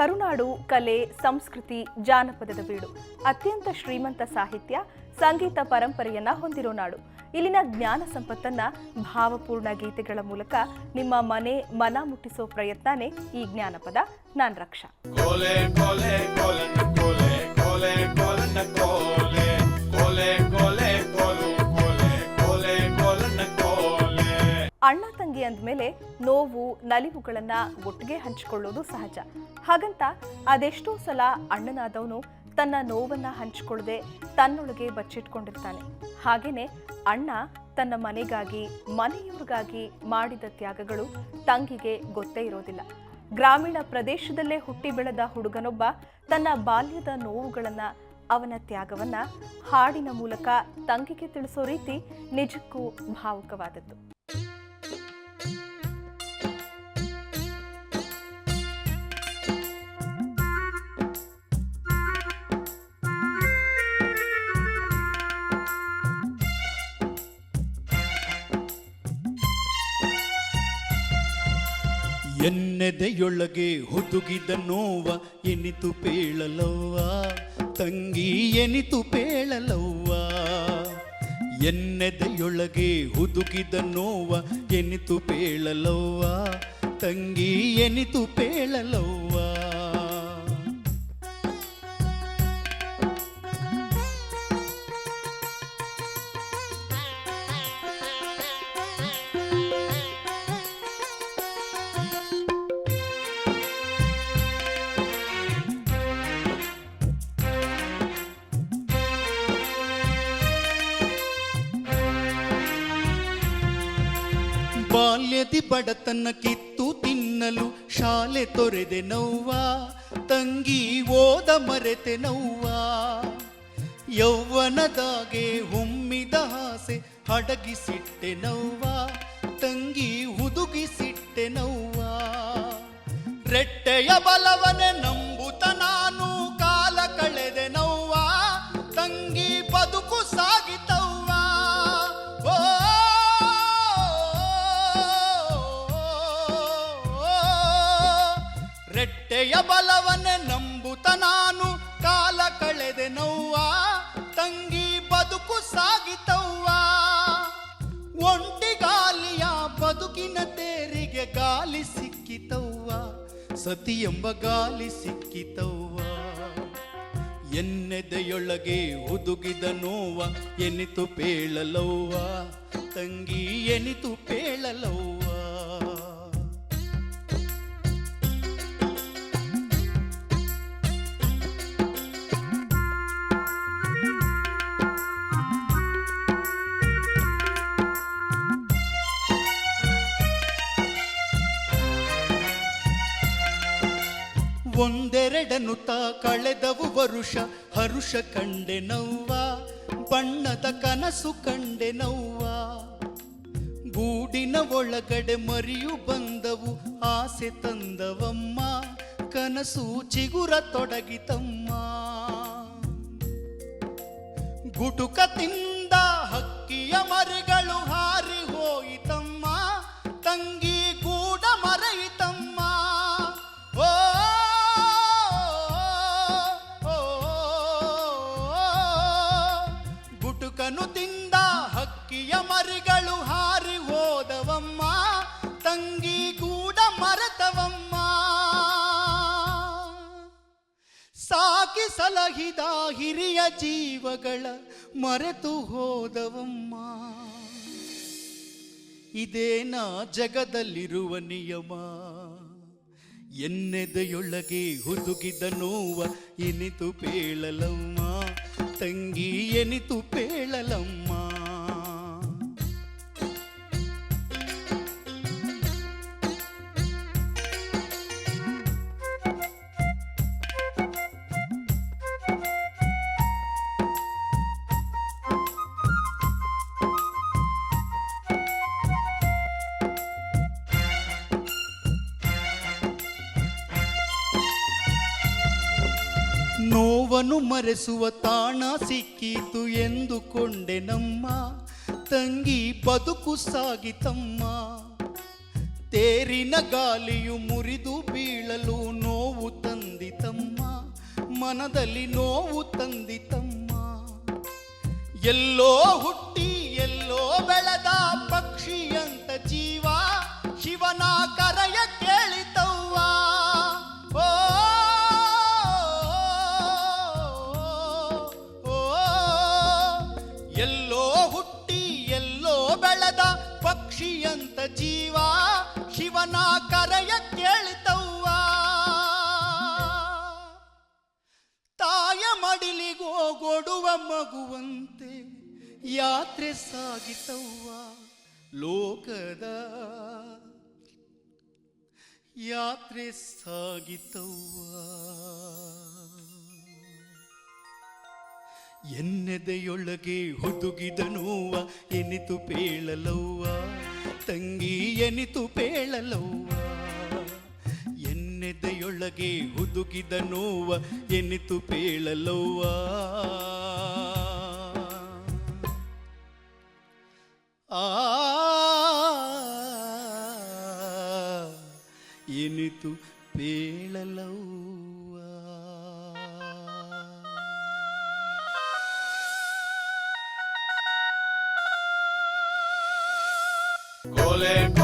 ಕರುನಾಡು ಕಲೆ, ಸಂಸ್ಕೃತಿ, ಜಾನಪದದ ಬೀಡು. ಅತ್ಯಂತ ಶ್ರೀಮಂತ ಸಾಹಿತ್ಯ, ಸಂಗೀತ ಪರಂಪರೆಯನ್ನ ಹೊಂದಿರೋ ನಾಡು. ಇಲ್ಲಿನ ಜ್ಞಾನ ಸಂಪತ್ತನ್ನ ಭಾವಪೂರ್ಣ ಗೀತೆಗಳ ಮೂಲಕ ನಿಮ್ಮ ಮನೆ ಮನ ಮುಟ್ಟಿಸೋ ಪ್ರಯತ್ನನೇ ಈ ಜ್ಞಾನಪದ. ನಾನ್ ರಕ್ಷಾ. ಅಣ್ಣ ತಂಗಿ ಅಂದಮೇಲೆ ನೋವು, ನಲಿವುಗಳನ್ನ ಒಟ್ಟಿಗೆ ಹಂಚಿಕೊಳ್ಳೋದು ಸಹಜ. ಹಾಗಂತ ಅದೆಷ್ಟೋ ಸಲ ಅಣ್ಣನಾದವನು ತನ್ನ ನೋವನ್ನ ಹಂಚಿಕೊಳ್ಳದೆ ತನ್ನೊಳಗೆ ಬಚ್ಚಿಟ್ಕೊಂಡಿರ್ತಾನೆ. ಹಾಗೇನೆ ಅಣ್ಣ ತನ್ನ ಮನೆಗಾಗಿ, ಮನೆಯವ್ರಿಗಾಗಿ ಮಾಡಿದ ತ್ಯಾಗಗಳು ತಂಗಿಗೆ ಗೊತ್ತೇ ಇರೋದಿಲ್ಲ. ಗ್ರಾಮೀಣ ಪ್ರದೇಶದಲ್ಲೇ ಹುಟ್ಟಿ ಬೆಳೆದ ಹುಡುಗನೊಬ್ಬ ತನ್ನ ಬಾಲ್ಯದ ನೋವುಗಳನ್ನ ಅವನ ತ್ಯಾಗವನ್ನ ಹಾಡಿನ ಮೂಲಕ ತಂಗಿಗೆ ತಿಳಿಸೋ ರೀತಿ ನಿಜಕ್ಕೂ ಭಾವುಕವಾದದ್ದು. ಎನ್ನೆದೆಯೊಳಗೆ ಹುದುಗಿದ ನೋವ ಎನಿತು ಪೇಳಲವ್ವ. ತಂಗಿ ಎನಿತು ಪೇಳಲವ್ವ. ಎನ್ನೆದೆಯೊಳಗೆ ಹುದುಗಿದ ನೋವ ಎನಿತು ಪೇಳಲವ್ವ. ತಂಗಿ ಎನಿತು ಪೇಳಲವ್ವ. ಬಾಲ್ಯದಿ ಬಡತನ ಕಿತ್ತು ತಿನ್ನಲು ಶಾಲೆ ತೊರೆದೆ ನವ್ವಾ. ತಂಗಿ ಓದ ಮರೆತೆ ನೋವ ಯೌವನದಾಗೆ ಹುಮ್ಮಿದ ಆಸೆ ಹಡಗಿಸಿಟ್ಟೆ ನವ್ವಾ. ತಂಗಿ ಹುದುಗಿಸಿಟ್ಟೆ ನವ್ವಾ. ರೆಟ್ಟೆಯ ಬಲವನೆ ನಂಬುತ್ತ ರೆಟ್ಟೆಯ ಬಲವನೆ ನಂಬುತ್ತ ನಾನು, ಕಾಲ ಕಳೆದೆ ನೋವ ತಂಗಿ ಬದುಕು ಸಾಗಿತವ್ವ. ಒಂಟಿಗಾಲಿಯ ಬದುಕಿನ ತೇರಿಗೆ ಗಾಲಿ ಸಿಕ್ಕಿತವ್ವ ಸತಿ ಎಂಬ ಗಾಲಿ ಸಿಕ್ಕಿತವ್ವ. ಎನ್ನೆದೆಯೊಳಗೆ ಹುದುಗಿದ ನೋವ, ಎನಿತು ಪೇಳಲವ್ವ, ತಂಗಿ ಎನಿತು ಪೇಳಲವ್ವ. ಒಂದೆರಡನು ತಾ ಕಳೆದವು ವರುಷ, ಹರುಷ ಕಂಡೆ ನವ್ವ, ಬಣ್ಣದ ಕನಸು ಕಂಡೆ ನವ್ವ. ಗೂಡಿನ ಒಳಗಡೆ ಮರಿಯು ಬಂದವು, ಆಸೆ ತಂದವಮ್ಮ, ಕನಸು ಚಿಗುರ ತೊಡಗಿತಮ್ಮ. ಗುಟುಕ ತಿಂದ ಸಾಕಿ ಸಲಹಿದ ಹಿರಿಯ ಜೀವಗಳ ಮರೆತು ಹೋದವಮ್ಮ. ಇದೇನ ಜಗದಲ್ಲಿರುವ ನಿಯಮ. ಎನ್ನೆದೆಯೊಳಗೆ ಹುದುಗಿದ ನೋವ ಎನಿತು ಪೇಳಲಮ್ಮ. ತಂಗಿ ಎನಿತು ಪೇಳಲಮ್ಮ. ನೋವನ್ನು ಮರೆಸುವ ತಾಣ ಸಿಕ್ಕಿತು ಎಂದುಕೊಂಡೆ ನಮ್ಮ ತಂಗಿ ಬದುಕು ಸಾಗಿತಮ್ಮ ತೇರಿನ ಗಾಲಿಯು ಮುರಿದು ಬೀಳಲು ನೋವು ತಂದಿತಮ್ಮ ಮನದಲ್ಲಿ ನೋವು ತಂದಿತಮ್ಮ ಎಲ್ಲೋ ಹುಟ್ಟಿ ಮಡಿಲಿಗೋಗೊಡುವ ಮಗುವಂತೆ ಯಾತ್ರೆ ಸಾಗಿತವ್ವ ಲೋಕದ. ಯಾತ್ರೆ ಸಾಗಿತವ್ವ. ಎನ್ನೆದೆಯೊಳಗೆ ಹುದುಗಿದ ನೋವ ಎನಿತು ಪೇಳಲವ್ವ, ತಂಗಿ ಎನಿತು ಪೇಳಲವ್ವ. ಎನ್ನೆದೆಯೊಳಗೆ ಹುದುಗಿದ ನೋವ ಎನಿತು ಪೇಳಲವ್ವ. ಆ ಎನಿತು ಪೇಳಲವ್ವ. ಕೋಲೆ